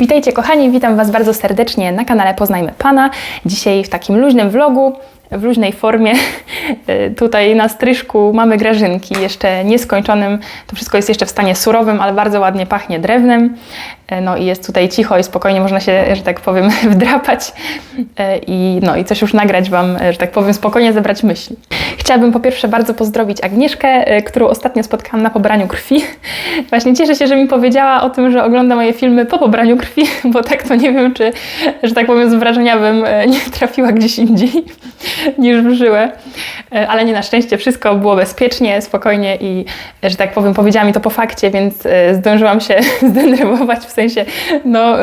Witajcie kochani, witam Was bardzo serdecznie na kanale Poznajmy Pana. Dzisiaj w takim luźnym vlogu, w luźnej formie. Tutaj na stryżku mamy grażynki, jeszcze nieskończonym. To wszystko jest jeszcze w stanie surowym, ale bardzo ładnie pachnie drewnem. Y, No i jest tutaj cicho i spokojnie można się, że tak powiem, wdrapać y, i, no, i coś już nagrać Wam, że tak powiem, spokojnie zebrać myśli. Chciałabym po pierwsze bardzo pozdrowić Agnieszkę, y, którą ostatnio spotkałam na pobraniu krwi. Właśnie cieszę się, że mi powiedziała o tym, że ogląda moje filmy po pobraniu krwi, bo tak to nie wiem, czy, że tak powiem, z wrażenia bym e, nie trafiła gdzieś indziej niż w żyłę. E, Ale nie na szczęście, wszystko było bezpiecznie, spokojnie i, że tak powiem, powiedziała mi to po fakcie, więc e, zdążyłam się zdenerwować, w sensie, no,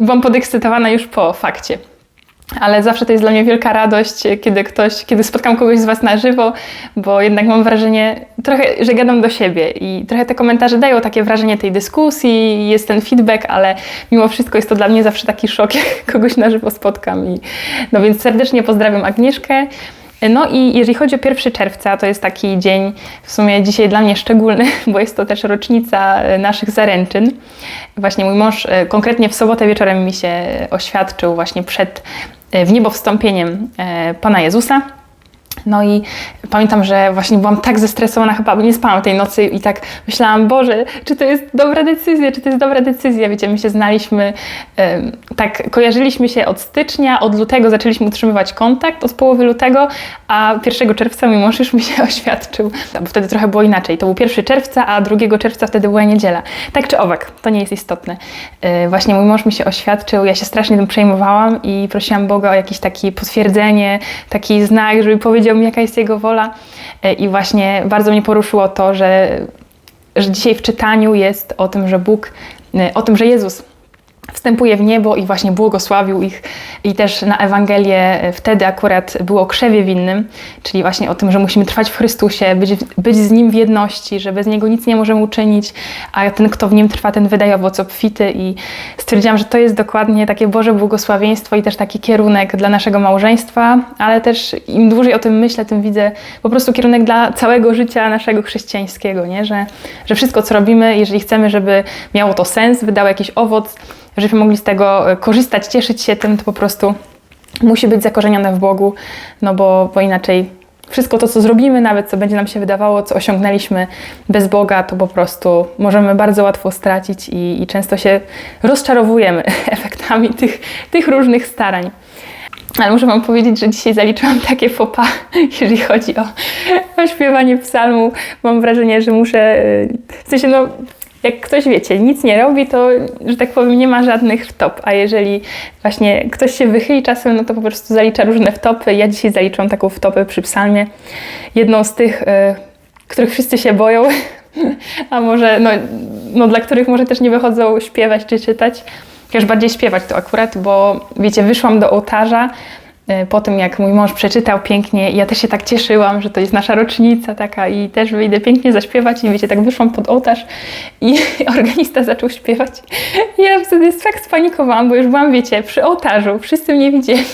byłam podekscytowana już po fakcie. Ale zawsze to jest dla mnie wielka radość, kiedy ktoś, kiedy spotkam kogoś z Was na żywo, bo jednak mam wrażenie, trochę, że gadam do siebie i trochę te komentarze dają takie wrażenie tej dyskusji, jest ten feedback, ale mimo wszystko jest to dla mnie zawsze taki szok, jak kogoś na żywo spotkam. I, no więc serdecznie pozdrawiam Agnieszkę. No i jeżeli chodzi o 1 czerwca, to jest taki dzień w sumie dzisiaj dla mnie szczególny, bo jest to też rocznica e, naszych zaręczyn. Właśnie mój mąż e, konkretnie w sobotę wieczorem mi się oświadczył właśnie przed e, w niebo wstąpieniem Pana Jezusa. No i pamiętam, że właśnie byłam tak zestresowana, chyba nie spałam tej nocy i tak myślałam, Boże, czy to jest dobra decyzja, czy to jest dobra decyzja. Wiecie, my się znaliśmy, tak kojarzyliśmy się od stycznia, od lutego zaczęliśmy utrzymywać kontakt, od połowy lutego, a 1 czerwca mój mąż już mi się oświadczył, bo wtedy trochę było inaczej. To był 1 czerwca, a 2 czerwca wtedy była niedziela. Tak czy owak, to nie jest istotne. E, Właśnie mój mąż mi się oświadczył, ja się strasznie tym przejmowałam i prosiłam Boga o jakieś takie potwierdzenie, taki znak, żeby powiedział mi, jaka jest Jego wola. E, I właśnie bardzo mnie poruszyło to, że, że dzisiaj w czytaniu jest o tym, że Bóg, e, o tym, że Jezus wstępuje w niebo i właśnie błogosławił ich i też na Ewangelię e, wtedy akurat było o krzewie winnym, czyli właśnie o tym, że musimy trwać w Chrystusie, być, być z Nim w jedności, że bez Niego nic nie możemy uczynić, a ten, kto w Nim trwa, ten wydaje owoc obfity i stwierdziłam, że to jest dokładnie takie Boże błogosławieństwo i też taki kierunek dla naszego małżeństwa, ale też im dłużej o tym myślę, tym widzę po prostu kierunek dla całego życia naszego chrześcijańskiego, nie? Że, że wszystko, co robimy, jeżeli chcemy, żeby miało to sens, wydało jakiś owoc, żebyśmy mogli z tego e, korzystać, cieszyć się tym, to po prostu musi być zakorzenione w Bogu, no bo, bo inaczej wszystko to, co zrobimy, nawet co będzie nam się wydawało, co osiągnęliśmy bez Boga, to po prostu możemy bardzo łatwo stracić i, i często się rozczarowujemy efektami tych, tych różnych starań. Ale muszę Wam powiedzieć, że dzisiaj zaliczyłam takie fopa, jeżeli chodzi o, o śpiewanie psalmu. Mam wrażenie, że muszę, y, w sensie no, jak ktoś wiecie, nic nie robi, to, że tak powiem, nie ma żadnych wtop, a jeżeli właśnie ktoś się wychyli czasem, no to po prostu zalicza różne wtopy. Ja dzisiaj zaliczyłam taką wtopę przy psalmie. Jedną z tych, y, których wszyscy się boją, a może, no, no dla których może też nie wychodzą śpiewać czy czytać. Chociaż bardziej śpiewać to akurat, bo wiecie, wyszłam do ołtarza po tym, jak mój mąż przeczytał pięknie ja też się tak cieszyłam, że to jest nasza rocznica taka i też wyjdę pięknie zaśpiewać i wiecie, tak wyszłam pod ołtarz i organista zaczął śpiewać. Ja wtedy tak spanikowałam, bo już byłam, wiecie, przy ołtarzu, wszyscy mnie widzieli.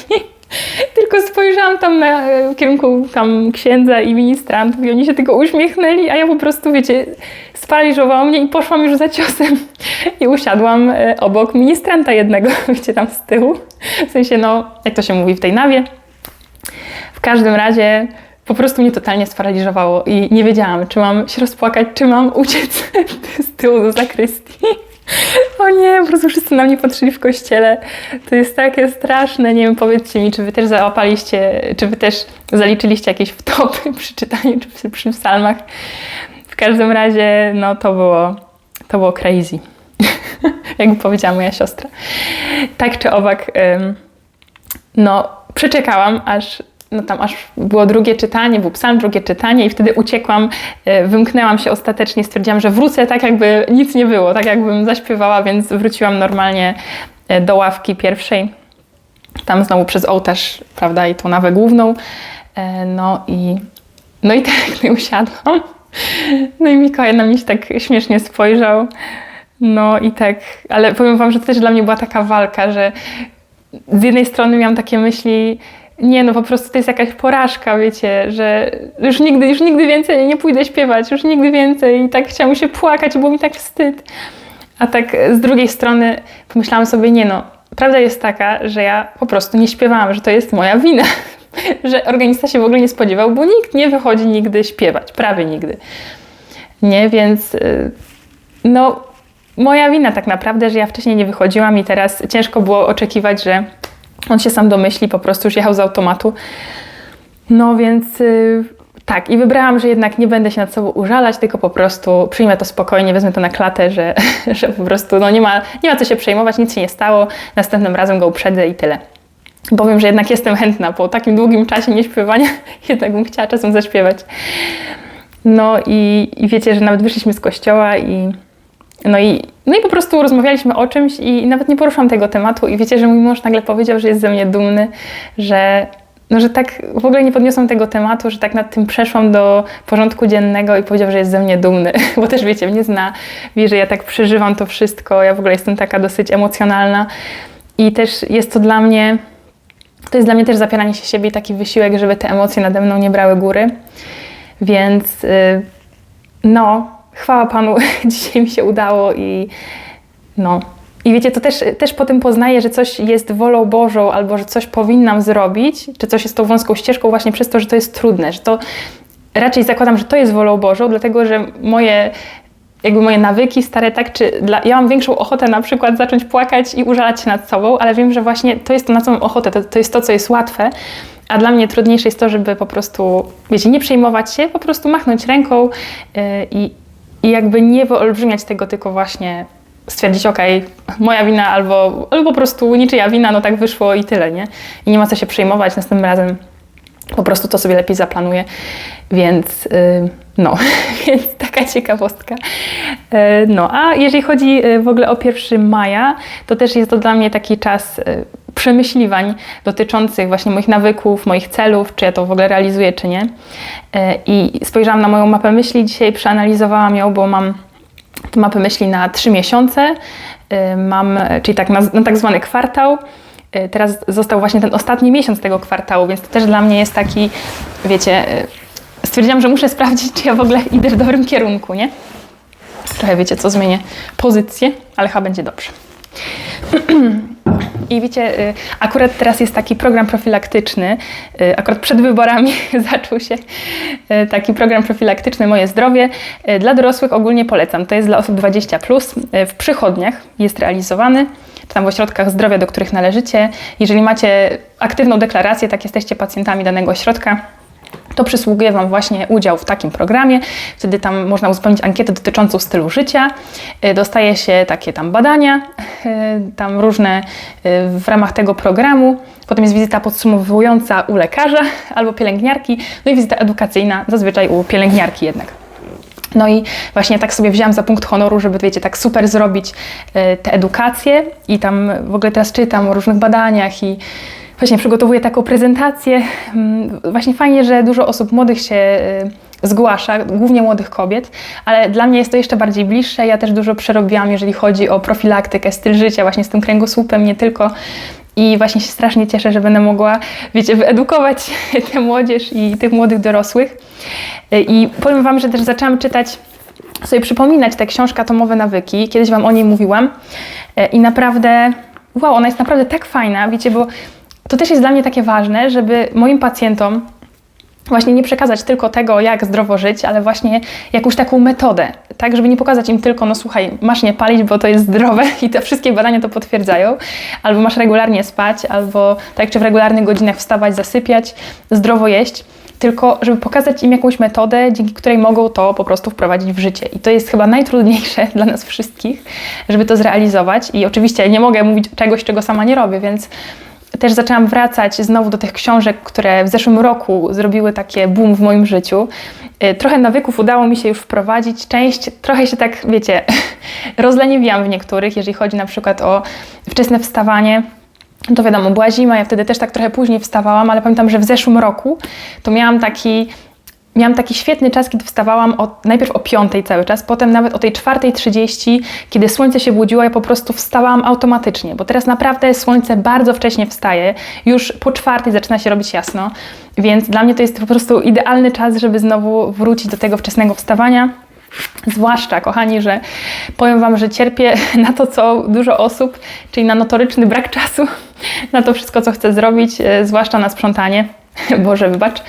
Tylko spojrzałam tam na, w kierunku tam księdza i ministrantów i oni się tylko uśmiechnęli, a ja po prostu, wiecie, sparaliżowało mnie i poszłam już za ciosem i usiadłam e, obok ministranta jednego, wiecie, tam z tyłu. W sensie, no, jak to się mówi w tej nawie. W każdym razie po prostu mnie totalnie sparaliżowało i nie wiedziałam, czy mam się rozpłakać, czy mam uciec z tyłu do zakrystii. O nie, po prostu wszyscy na mnie patrzyli w kościele. To jest takie straszne. Nie wiem, powiedzcie mi, czy wy też załapaliście, czy wy też zaliczyliście jakieś wtopy przy czytaniu, czy przy, przy psalmach. Każdym razie, no to było, to było crazy. Jak powiedziała moja siostra. Tak czy owak, no przeczekałam, aż no tam aż było drugie czytanie, był psalm, drugie czytanie i wtedy uciekłam, e, wymknęłam się ostatecznie, stwierdziłam, że wrócę tak jakby nic nie było, tak jakbym zaśpiewała, więc wróciłam normalnie e, do ławki pierwszej, tam znowu przez ołtarz, prawda, i tą nawę główną, E, no i, no i tak no usiadłam, no i Mikołaj na mnie się tak śmiesznie spojrzał, no i tak, ale powiem Wam, że to też dla mnie była taka walka, że z jednej strony miałam takie myśli, nie no po prostu to jest jakaś porażka, wiecie, że już nigdy, już nigdy więcej nie pójdę śpiewać, już nigdy więcej i tak chciałam się płakać, było mi tak wstyd. A tak z drugiej strony pomyślałam sobie, nie no, prawda jest taka, że ja po prostu nie śpiewałam, że to jest moja wina. że organista się w ogóle nie spodziewał, bo nikt nie wychodzi nigdy śpiewać, prawie nigdy. Nie, więc y, no, moja wina tak naprawdę, że ja wcześniej nie wychodziłam i teraz ciężko było oczekiwać, że on się sam domyśli, po prostu już jechał z automatu. No więc y, tak, i wybrałam, że jednak nie będę się nad sobą użalać, tylko po prostu przyjmę to spokojnie, wezmę to na klatę, że, że po prostu no, nie, ma, nie ma co się przejmować, nic się nie stało, następnym razem go uprzedzę i tyle. Powiem, że jednak jestem chętna po takim długim czasie nieśpiewania, jednak bym chciała czasem zaśpiewać. No i, i wiecie, że nawet wyszliśmy z kościoła i no i, no i po prostu rozmawialiśmy o czymś i nawet nie poruszam tego tematu i wiecie, że mój mąż nagle powiedział, że jest ze mnie dumny, że no, że tak w ogóle nie podniosłam tego tematu, że tak nad tym przeszłam do porządku dziennego i powiedział, że jest ze mnie dumny, bo też wiecie, mnie zna, wie, że ja tak przeżywam to wszystko, ja w ogóle jestem taka dosyć emocjonalna i też jest to dla mnie, to jest dla mnie też zapieranie się siebie i taki wysiłek, żeby te emocje nade mną nie brały góry, więc yy, no, chwała Panu, dzisiaj mi się udało i no, i wiecie, to też, też po tym poznaję, że coś jest wolą Bożą, albo że coś powinnam zrobić, czy coś jest tą wąską ścieżką właśnie przez to, że to jest trudne, że to raczej zakładam, że to jest wolą Bożą, dlatego że moje jakby moje nawyki stare, tak, czy dla, ja mam większą ochotę na przykład zacząć płakać i użalać się nad sobą, ale wiem, że właśnie to jest to, na co mam ochotę, to, to jest to, co jest łatwe, a dla mnie trudniejsze jest to, żeby po prostu, wiecie, nie przejmować się, po prostu machnąć ręką yy, i, i jakby nie wyolbrzymiać tego, tylko właśnie stwierdzić, ok, moja wina albo, albo po prostu niczyja wina, no tak wyszło i tyle, nie? I nie ma co się przejmować, następnym razem po prostu to sobie lepiej zaplanuję, więc yy, no, więc taka ciekawostka. Yy, no, a jeżeli chodzi yy, w ogóle o 1 maja, to też jest to dla mnie taki czas y, przemyśliwań dotyczących właśnie moich nawyków, moich celów, czy ja to w ogóle realizuję, czy nie. I spojrzałam na moją mapę myśli dzisiaj, przeanalizowałam ją, bo mam mapy myśli na trzy miesiące, mam, czyli tak na, na tak zwany kwartał. Teraz został właśnie ten ostatni miesiąc tego kwartału, więc to też dla mnie jest taki, wiecie, stwierdziłam, że muszę sprawdzić, czy ja w ogóle idę w dobrym kierunku, nie? Trochę wiecie, co zmienię pozycję, ale chyba będzie dobrze. I wiecie, y, akurat teraz jest taki program profilaktyczny, y, akurat przed wyborami zaczął się y, taki program profilaktyczny Moje Zdrowie. Dla dorosłych ogólnie polecam, to jest dla osób 20+, plus. w przychodniach jest realizowany, czy tam w ośrodkach zdrowia, do których należycie. Jeżeli macie aktywną deklarację, tak jesteście pacjentami danego ośrodka, to przysługuje Wam właśnie udział w takim programie. Wtedy tam można uzupełnić ankietę dotyczącą stylu życia. Y, dostaje się takie tam badania, y, tam różne y, w ramach tego programu. Potem jest wizyta podsumowująca u lekarza albo pielęgniarki, no i wizyta edukacyjna, zazwyczaj u pielęgniarki jednak. No i właśnie tak sobie wzięłam za punkt honoru, żeby, wiecie, tak super zrobić tę edukację i tam w ogóle teraz czytam o różnych badaniach i właśnie przygotowuję taką prezentację. Mm, właśnie fajnie, że dużo osób młodych się y, zgłasza, głównie młodych kobiet, ale dla mnie jest to jeszcze bardziej bliższe. Ja też dużo przerobiłam, jeżeli chodzi o profilaktykę, styl życia, właśnie z tym kręgosłupem, nie tylko. I właśnie się strasznie cieszę, że będę mogła, wiecie, wyedukować tę młodzież i tych młodych dorosłych. Y, I powiem Wam, że też zaczęłam czytać sobie przypominać tę książkę Atomowe Nawyki. Kiedyś Wam o niej mówiłam y, i naprawdę, wow, ona jest naprawdę tak fajna, wiecie, bo to też jest dla mnie takie ważne, żeby moim pacjentom właśnie nie przekazać tylko tego, jak zdrowo żyć, ale właśnie jakąś taką metodę, tak, żeby nie pokazać im tylko, no słuchaj, masz nie palić, bo to jest zdrowe i te wszystkie badania to potwierdzają, albo masz regularnie spać, albo tak, czy w regularnych godzinach wstawać, zasypiać, zdrowo jeść, tylko żeby pokazać im jakąś metodę, dzięki której mogą to po prostu wprowadzić w życie. I to jest chyba najtrudniejsze dla nas wszystkich, żeby to zrealizować. I oczywiście nie mogę mówić czegoś, czego sama nie robię, więc też zaczęłam wracać znowu do tych książek, które w zeszłym roku zrobiły takie boom w moim życiu. Y, trochę nawyków udało mi się już wprowadzić. Część trochę się tak, wiecie, rozleniwiłam w niektórych, jeżeli chodzi na przykład o wczesne wstawanie. To wiadomo, była zima, ja wtedy też tak trochę później wstawałam, ale pamiętam, że w zeszłym roku to miałam taki miałam taki świetny czas, kiedy wstawałam od, najpierw o 5 cały czas, potem nawet o tej 4.30, kiedy słońce się budziło, ja po prostu wstawałam automatycznie, bo teraz naprawdę słońce bardzo wcześnie wstaje, już po czwartej zaczyna się robić jasno, więc dla mnie to jest po prostu idealny czas, żeby znowu wrócić do tego wczesnego wstawania. Zwłaszcza, kochani, że powiem Wam, że cierpię na to, co dużo osób, czyli na notoryczny brak czasu, na to wszystko, co chcę zrobić, e, zwłaszcza na sprzątanie. Boże, wybacz.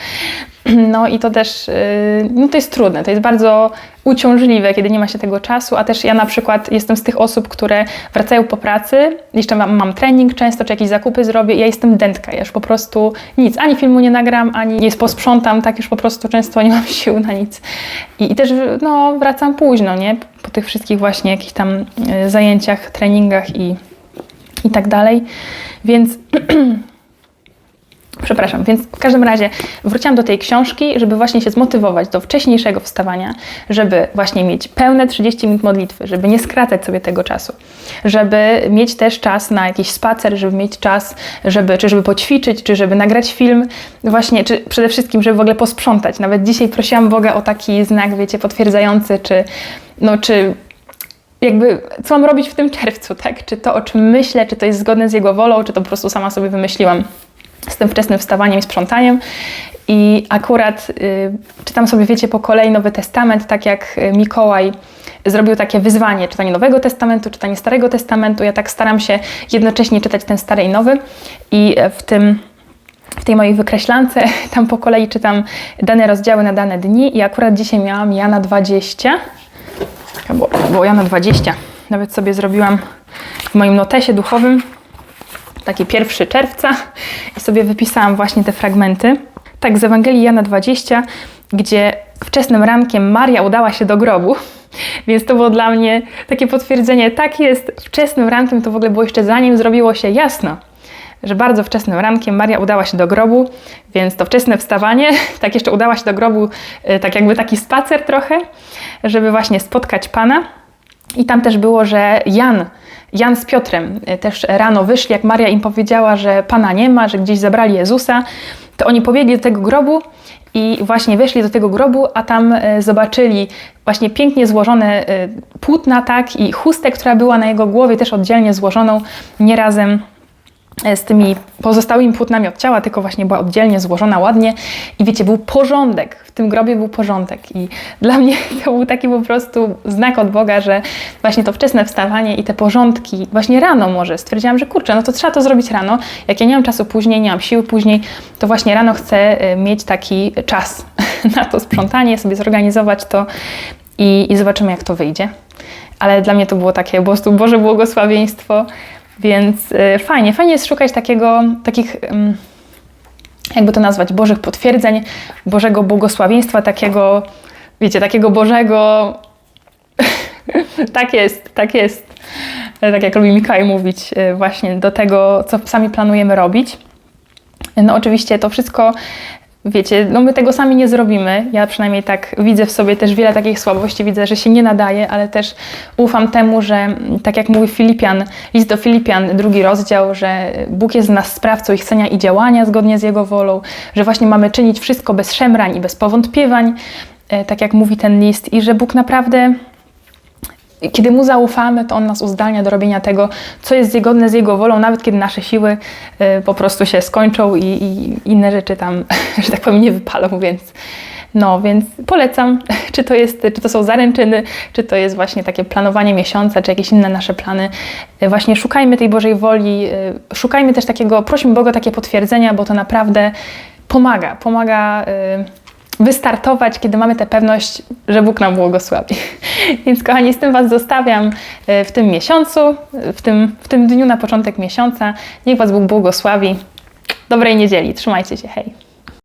No i to też, yy, no to jest trudne, to jest bardzo uciążliwe, kiedy nie ma się tego czasu, a też ja na przykład jestem z tych osób, które wracają po pracy, jeszcze mam, mam trening często, czy jakieś zakupy zrobię i ja jestem dętka, ja już po prostu nic, ani filmu nie nagram, ani nie posprzątam, tak już po prostu często nie mam sił na nic. I, i też no, wracam późno, nie? Po tych wszystkich właśnie jakichś tam y, zajęciach, treningach i, i tak dalej, więc... Przepraszam, więc w każdym razie wróciłam do tej książki, żeby właśnie się zmotywować do wcześniejszego wstawania, żeby właśnie mieć pełne 30 minut modlitwy, żeby nie skracać sobie tego czasu, żeby mieć też czas na jakiś spacer, żeby mieć czas, żeby, czy żeby poćwiczyć, czy żeby nagrać film, właśnie, czy przede wszystkim, żeby w ogóle posprzątać. Nawet dzisiaj prosiłam Boga o taki znak, wiecie, potwierdzający, czy, no, czy jakby, co mam robić w tym czerwcu, tak? Czy to, o czym myślę, czy to jest zgodne z Jego wolą, czy to po prostu sama sobie wymyśliłam z tym wczesnym wstawaniem i sprzątaniem. I akurat y, czytam sobie, wiecie, po kolei Nowy Testament, tak jak y, Mikołaj zrobił takie wyzwanie, czytanie Nowego Testamentu, czytanie Starego Testamentu. Ja tak staram się jednocześnie czytać ten Stary i Nowy. I w tym w tej mojej wykreślance, tam po kolei czytam dane rozdziały na dane dni. I akurat dzisiaj miałam Jana 20, było, było Jana 20, nawet sobie zrobiłam w moim notesie duchowym, taki 1 czerwca i sobie wypisałam właśnie te fragmenty. Tak, z Ewangelii Jana 20, gdzie wczesnym rankiem Maria udała się do grobu, więc to było dla mnie takie potwierdzenie, tak jest, wczesnym rankiem to w ogóle było jeszcze zanim zrobiło się jasno, że bardzo wczesnym rankiem Maria udała się do grobu, więc to wczesne wstawanie, tak jeszcze udała się do grobu, y, tak jakby taki spacer trochę, żeby właśnie spotkać Pana. I tam też było, że Jan, Jan z Piotrem y, też rano wyszli, jak Maria im powiedziała, że Pana nie ma, że gdzieś zabrali Jezusa, to oni pobiegli do tego grobu i właśnie weszli do tego grobu, a tam y, zobaczyli właśnie pięknie złożone y, płótna, tak, i chustę, która była na jego głowie, też oddzielnie złożoną, nie razem z tymi pozostałymi płótnami od ciała, tylko właśnie była oddzielnie złożona ładnie. I wiecie, był porządek, w tym grobie był porządek. I dla mnie to był taki po prostu znak od Boga, że właśnie to wczesne wstawanie i te porządki, właśnie rano może, stwierdziłam, że kurczę, no to trzeba to zrobić rano, jak ja nie mam czasu później, nie mam siły później, to właśnie rano chcę y, mieć taki czas na to sprzątanie, sobie zorganizować to i, i zobaczymy, jak to wyjdzie. Ale dla mnie to było takie po prostu Boże błogosławieństwo, więc y, fajnie, fajnie jest szukać takiego, takich, ym, jakby to nazwać, Bożych potwierdzeń, Bożego błogosławieństwa, takiego, wiecie, takiego Bożego. tak jest, tak jest. Tak jak lubi Mikołaj mówić, y, właśnie do tego, co sami planujemy robić. No, oczywiście to wszystko wiecie, no my tego sami nie zrobimy. Ja przynajmniej tak widzę w sobie też wiele takich słabości, widzę, że się nie nadaje, ale też ufam temu, że mm, tak jak mówi Filipian, list do Filipian, drugi rozdział, że Bóg jest z nas sprawcą ich chcenia i działania zgodnie z Jego wolą, że właśnie mamy czynić wszystko bez szemrań i bez powątpiewań, e, tak jak mówi ten list i że Bóg naprawdę kiedy Mu zaufamy, to On nas uzdalnia do robienia tego, co jest zgodne z Jego wolą, nawet kiedy nasze siły y, po prostu się skończą i, i, inne rzeczy tam, że tak powiem, nie wypalą, więc no, więc polecam, czy to, jest, czy to są zaręczyny, czy to jest właśnie takie planowanie miesiąca, czy jakieś inne nasze plany. Y, właśnie szukajmy tej Bożej woli, y, szukajmy też takiego, prośmy Boga takie potwierdzenia, bo to naprawdę pomaga, pomaga wystartować, kiedy mamy tę pewność, że Bóg nam błogosławi. Więc kochani, z tym Was zostawiam e, w tym miesiącu, w tym, w tym dniu na początek miesiąca. Niech Was Bóg błogosławi. Dobrej niedzieli. Trzymajcie się. Hej.